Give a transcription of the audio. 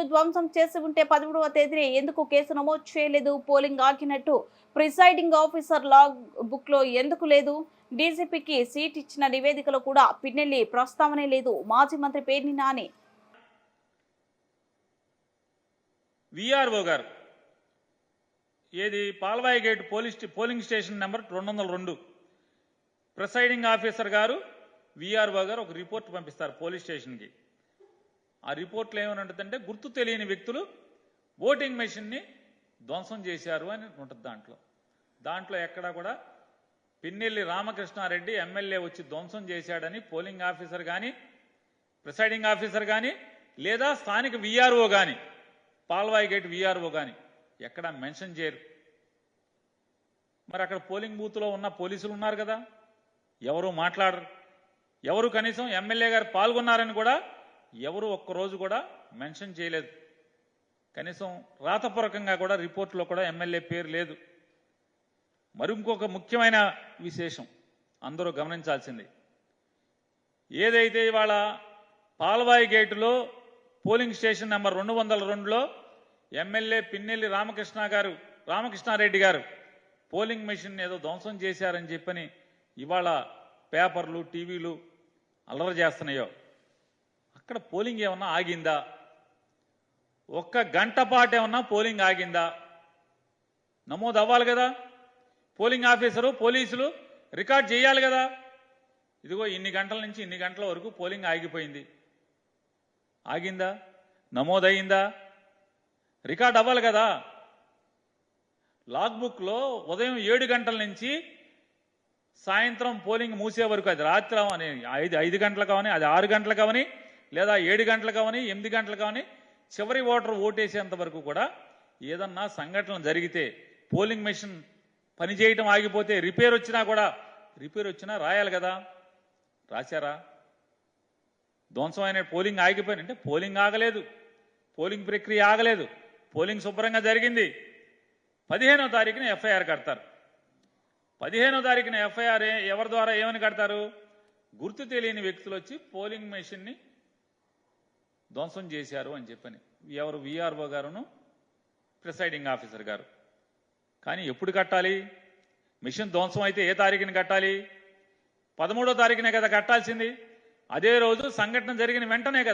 ఈవీఎంను ధ్వంసం చేసి ఉంటే పదమూడవ తేదీ ఎందుకు కేసు నమోదు చేయలేదు? పోలింగ్ ఆగినట్టు ప్రిసైడింగ్ ఆఫీసర్ లాగ్ బుక్లో ఎందుకు లేదు? డీజీపీకి సీట్ ఇచ్చిన నివేదికలో కూడా పిన్నెల్లి ప్రస్తావనే లేదు. మాజీ మంత్రి పేర్ని నాని. విఆర్ఓ గారు ఏది Palvai gate police polling station number రెండు వందల రెండు. ప్రిసైడింగ్ ఆఫీసర్ గారు విఆర్ఓ గారు ఒక రిపోర్ట్ పంపిస్తారు పోలీస్ స్టేషన్కి. ఆ రిపోర్ట్లో ఏమని ఉంటుందంటే గుర్తు తెలియని వ్యక్తులు ఓటింగ్ మెషిన్ని ధ్వంసం చేశారు అని ఉంటుంది దాంట్లో. దాంట్లో ఎక్కడా కూడా పిన్నెల్లి రామకృష్ణారెడ్డి ఎమ్మెల్యే వచ్చి ధ్వంసం చేశాడని పోలింగ్ ఆఫీసర్ కానీ ప్రిసైడింగ్ ఆఫీసర్ కానీ లేదా స్థానిక విఆర్ఓ కానీ పాల్వాయి గేట్ విఆర్ఓ కానీ ఎక్కడ మెన్షన్ చేయరు. మరి అక్కడ పోలింగ్ బూత్లో ఉన్న పోలీసులు ఉన్నారు కదా ఎవరు మాట్లాడరు. ఎవరు కనీసం ఎమ్మెల్యే గారు పాల్గొన్నారని కూడా ఎవరు ఒక్కరోజు కూడా మెన్షన్ చేయలేదు. కనీసం రాతపూర్వకంగా కూడా రిపోర్ట్లో కూడా ఎమ్మెల్యే పేరు లేదు. మరి ఇంకొక ముఖ్యమైన విశేషం అందరూ గమనించాల్సింది. ఏదైతే ఇవాళ పాల్వాయి గేటులో పోలింగ్ స్టేషన్ నెంబర్ రెండు వందల రెండులో ఎమ్మెల్యే పిన్నెల్లి రామకృష్ణ గారు రామకృష్ణారెడ్డి గారు పోలింగ్ మెషిన్ ఏదో ధ్వంసం చేశారని చెప్పని ఇవాళ పేపర్లు టీవీలు అల్లరి చేస్తున్నాయో అక్కడ పోలింగ్ ఏమన్నా ఆగిందా? ఒక్క గంట పాటు ఏమన్నా పోలింగ్ ఆగిందా? నమోదు అవ్వాలి కదా? పోలింగ్ ఆఫీసరు పోలీసులు రికార్డ్ చేయాలి కదా? ఇదిగో ఇన్ని గంటల నుంచి ఇన్ని గంటల వరకు పోలింగ్ ఆగిపోయింది. ఆగిందా? నమోదయిందా? రికార్డ్ అవ్వాలి కదా? లాగ్బుక్లో ఉదయం ఏడు గంటల నుంచి సాయంత్రం పోలింగ్ మూసే వరకు అది రాత్రి అవని ఐదు ఐదు గంటలకు అవని అది ఆరు గంటలకు అవని లేదా ఏడు గంటలు కావని ఎనిమిది గంటలు కావని చివరి ఓటర్ ఓటేసేంత వరకు కూడా ఏదన్నా సంఘటన జరిగితే పోలింగ్ మెషిన్ పనిచేయటం ఆగిపోతే రిపేర్ వచ్చినా కూడా రిపేర్ వచ్చినా రాయాలి కదా. రాశారా? ధ్వంసమైన పోలింగ్ ఆగిపోయింది. అంటే పోలింగ్ ఆగలేదు. పోలింగ్ ప్రక్రియ ఆగలేదు. పోలింగ్ శుభ్రంగా జరిగింది. పదిహేనో తారీఖున ఎఫ్ఐఆర్ కడతారు. పదిహేనో తారీఖున ఎఫ్ఐఆర్ ఎవరి ద్వారా ఏమని కడతారు? గుర్తు తెలియని వ్యక్తులు వచ్చి పోలింగ్ మెషిన్ని ధ్వంసం చేశారు అని చెప్పని. ఎవరు విఆర్ఓ గారును? ప్రిసైడింగ్ ఆఫీసర్ గారు. కానీ ఎప్పుడు కట్టాలి? మిషన్ ధ్వంసం అయితే ఏ తారీఖున కట్టాలి? పదమూడో తారీఖునే కదా కట్టాల్సింది. అదే రోజు సంఘటన జరిగిన వెంటనే